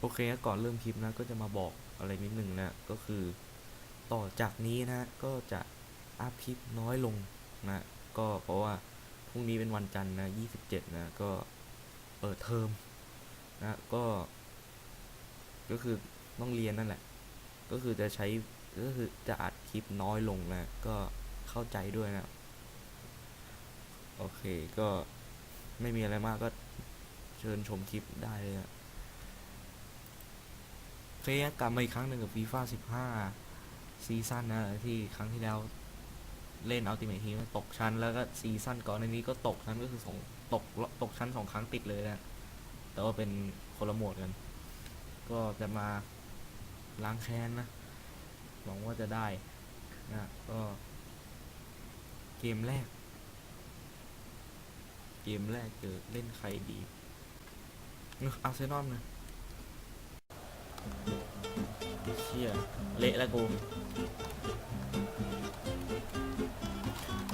โอเคก่อนเริ่มคลิปนะก็จะมาบอกอะไรนิดหนึ่งนะก็คือ ต่อจากนี้นะก็จะอัพคลิปน้อยลงนะก็เพราะว่าพรุ่งนี้เป็นวันจันทร์นะ27นะก็เปิดเทอมนะก็ ก็คือต้องเรียนนั่นแหละ ก็คือจะใช้ก็คือจะอัดคลิปน้อยลงนะก็เข้าใจด้วยนะโอเคก็ไม่มีอะไรมากก็เชิญชมคลิปได้เลยนะ เคกลับมาอีกครั้งหนึ่งกับฟีฟ่า15ซีซั่นนะที่ครั้งที่แล้วเล่นอัลติเมททีมตกชั้นแล้วก็ซีซั่นก่อนในนี้ก็ตกชั้นก็คือสองตกตกชั้นสองครั้งติดเลยนะ แต่ว่าเป็นคนละโหมดกัน ก็จะมาล้างแค้นนะ หวังว่าจะได้นะก็เกมแรก เกมแรกเจอเล่นใครดีอาร์เซนอลนะ เชี่ยเละแล้วกู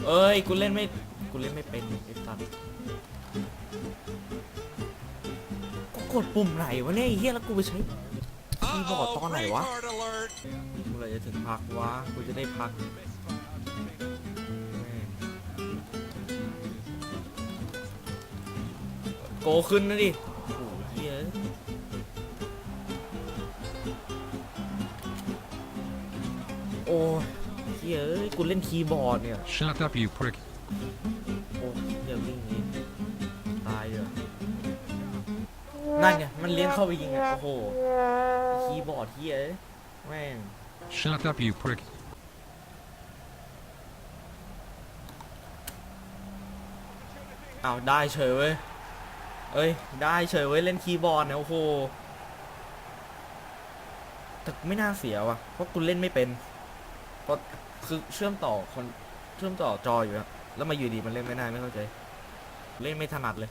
เอ้ย กูเล่นไม่ กูเล่นไม่เป็นไอ้สัตว์กูกดปุ่มไหนวะเนี่ยไอ้เฮียแล้วกูไปใช้คีย์บอร์ดตอนไหนวะเมื่อไรจะถึงพักวะ กูจะได้พักโกขึ้นนะดิ อ้ยเฮียเอ้ยกูเล่นคีย์บอร์ดเนี่ย Shut up, you prick. โอ้เดี๋ยววิ่งหนี้ตายเลยนั่นไงมันเลี้ยงเข้าไปยิงอะโอ้โหคีย์บอร์ดเฮียเอ้ยแม่ง Shut up, you prick. เอาวได้เฉยเว้ยเอ้ยได้เฉยเว้ยเล่นคีย์บอร์ดเนี่ยโอ้โหแต่ไม่น่าเสียว่ะเพราะกูเล่นไม่เป็น เพราะคือเชื่อมต่อคนเชื่อมต่อจออยู่อะแล้วมาอยู่ดีมันเล่นไม่ได้ไม่เข้าใจ เล่นไม่ถนัดเลย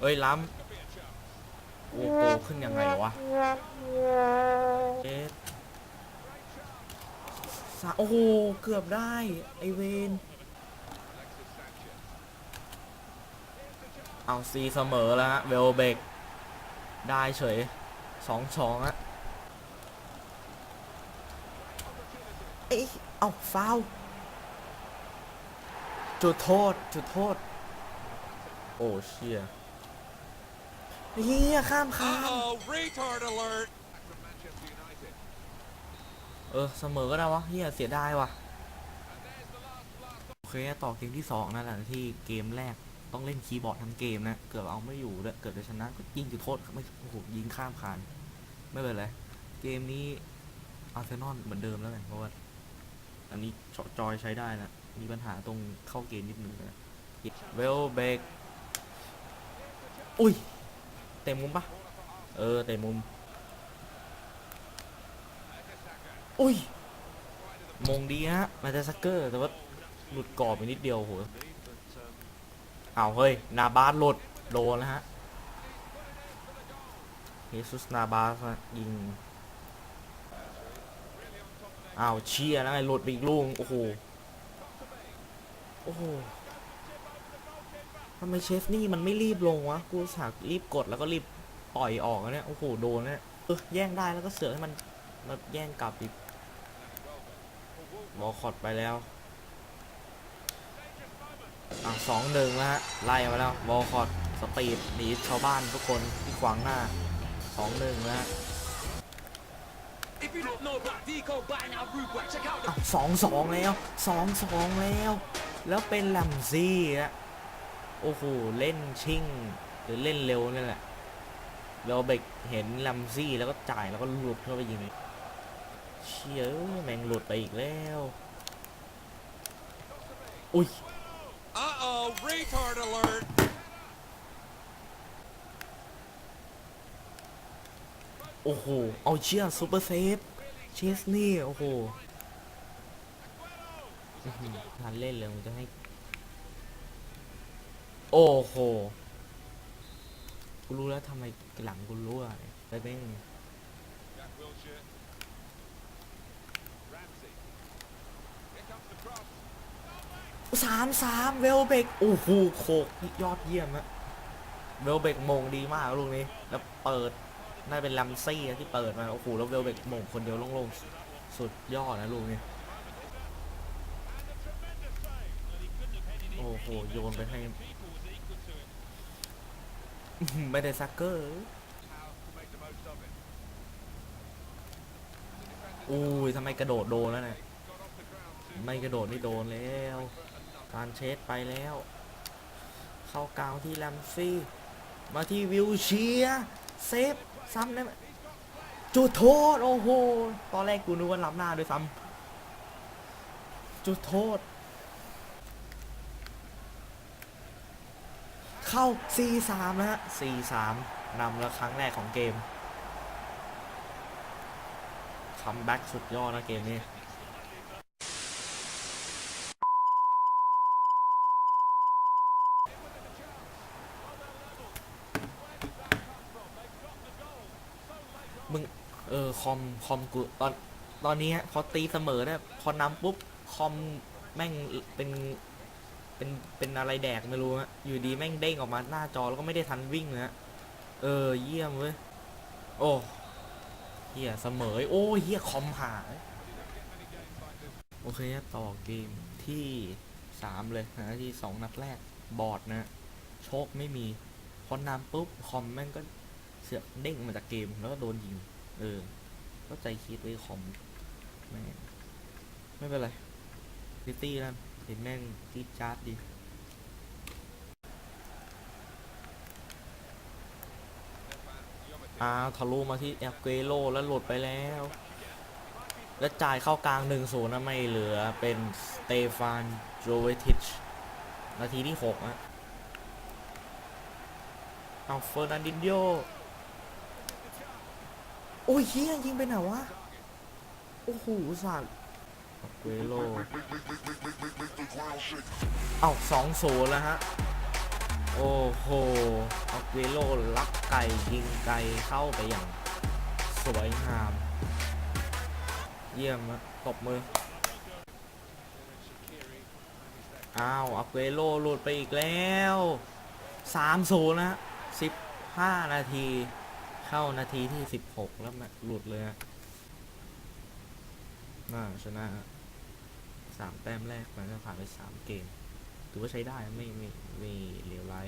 เอ้ยล้ำโอ้โหขึ้นยังไงวะเอ๊ะโอ้โห เกือบได้ ไอเวนเอาซีเสมอแล้วฮะ เวลเบกได้เฉยสองสองอะ เอ้ยเอาฟาวล์จุดโทษจุดโทษ โอ้เชียเฮียข้ามข้าม Uh-oh, retard alert. เออ เสมอก็ได้วะเฮียเสียดายว่ะ โอเค ต่อเกมที่สองนั่นแหละที่เกมแรกต้องเล่นคีย์บอร์ดทั้งเกมนะ เกือบเอาไม่อยู่เลยเกือบจะชนะ ก็ยิงจุดโทษไม่โอ้โหยิงข้ามคาน ไม่เป็นไร เกมนี้อาร์เซนอลเหมือนเดิมแล้วกันเพราะว่า อันนี้จอยใช้ได้นะ มีปัญหาตรงเข้าเกมนิดนึงนะเวลเบกอุ้ย เต็มมุมปะเออ เต็มมุม อุ้ย มงดีฮะมาจากซักเกอร์ แต่ว่าหลุดกรอบไปนิดเดียวโหเอาเฮ้ย นาบาสหลุดโดนแล้วฮะเฮซุสนาบาสยิง อ้าวเชียร์แล้วไงหลุดไปอีกลูกโอ้โหโอ้โหทำไมเชฟนี่มันไม่รีบลงวะกูสากรีบกดแล้วก็รีบปล่อยออกเนี่ยโอ้โหโดนเนี่ยเออแย่งได้แล้วก็เสือกให้มันมาแย่งกลับอีกบอลคอดไปแล้วอะสองหนึ่งแล้วฮะไล่มาแล้วบอลคอดสปีดหนีชาวบ้านทุกคนที่ขวางหน้าสองหนึ่งแล้วฮะ สองสองแล้วสองสองแล้ว แล้วเป็นแลมซี่อะโอ้โห เล่นชิ่ง หรือเล่นเร็วนั่นแหละเราเบกเห็นแลมซี่แล้วก็จ่ายแล้วก็หลุดเข้าไปยิงเชี่ยเอ้ยแม่งหลุดไปอีกแล้ว อุ้ย Uh-oh, retard alert. โอ้โห เอาเชี่ยซูเปอร์เซฟ เชสนี่ โอ้โหทันเล่นเลยมันจะให้ โอ้โห กูรู้แล้วทำไมหลังกูรั่วไปแม่งสามสามเวลเบกโอ้โหโคกยอดเยี่ยมอะเวลเบกมงดีมากลูกนี้ แล้วเปิด น่าเป็นลัมซี่ที่เปิดมา โอ้โหแล้วเวลเบกหม่งคนเดียวโล่งๆ สุดยอดนะลูกนี้โอ้โห โยนไปให้ ไม่ได้ซักเกอร์อุ้ยทำไมกระโดดโดนแล้วเนี่ยไม่กระโดดนี่โดนแล้วการเชสไปแล้ว เข้ากลางที่แลมซี่ มาที่วิวเชียเซฟ ซ้ำได้ไหมจุดโทษโอ้โหตอนแรกกูนึกว่าล้ำหน้าด้วยซ้ำจุดโทษ เข้า 4-3 นะฮะ 4-3 นำแล้วครั้งแรกของเกมคัมแบ็กสุดยอดนะเกมนี้ มึง เออคอมคอมกูตอนตอนนี้ฮะพอตีเสมอเนี่ยพอนำปุ๊บคอมแม่งเป็นเป็นเป็นอะไรแดกไม่รู้ฮะอยู่ดีแม่งเด้งออกมาหน้าจอแล้วก็ไม่ได้ทันวิ่งเลยฮะเออเยี่ยมเว้ยโอ้เฮียเสมอโอ้เฮียคอมหายโอเคต่อเกมที่สามเลยนะที่สองนัดแรกบอดนะโชคไม่มีพอนำปุ๊บคอมแม่งก็ เสือกเด้งมาจากเกมแล้วก็โดนยิง เออ ก็ใจคิดไว้คอมแม่ไม่เป็นไรซิตี้นั่นเห็นแม่งจี๊ดจ๊าดดีอ้าวทะลุมาที่แอปเกโลแล้วหลุดไปแล้ว แล้วจ่ายเข้ากลาง1นศูนย์นะไม่เหลือเป็นสเตฟานโจเวติชนาทีที่6อะเอาเฟอร์นันดินโย โอ้ยเฮียยิงไปไหนวะ โอ้โหสัตว์แอปเกโลเอาสองศูนย์แล้วฮะ โอ้โหออกเวโลลักไก่ยิงไก่เข้าไปอย่าง สวยงาม เยี่ยมนะตบมือ อ้าวออกเวโลหลุดไปอีกแล้ว3 0นะ15นาที เข้านาทีที่สิบหกแล้วมันหลุดเลยฮะน่าชนะสามแต้มแรกมันก็ผ่านไปสามเกม ถือว่าใช้ได้ไม่ไม่ไม่เลวร้าย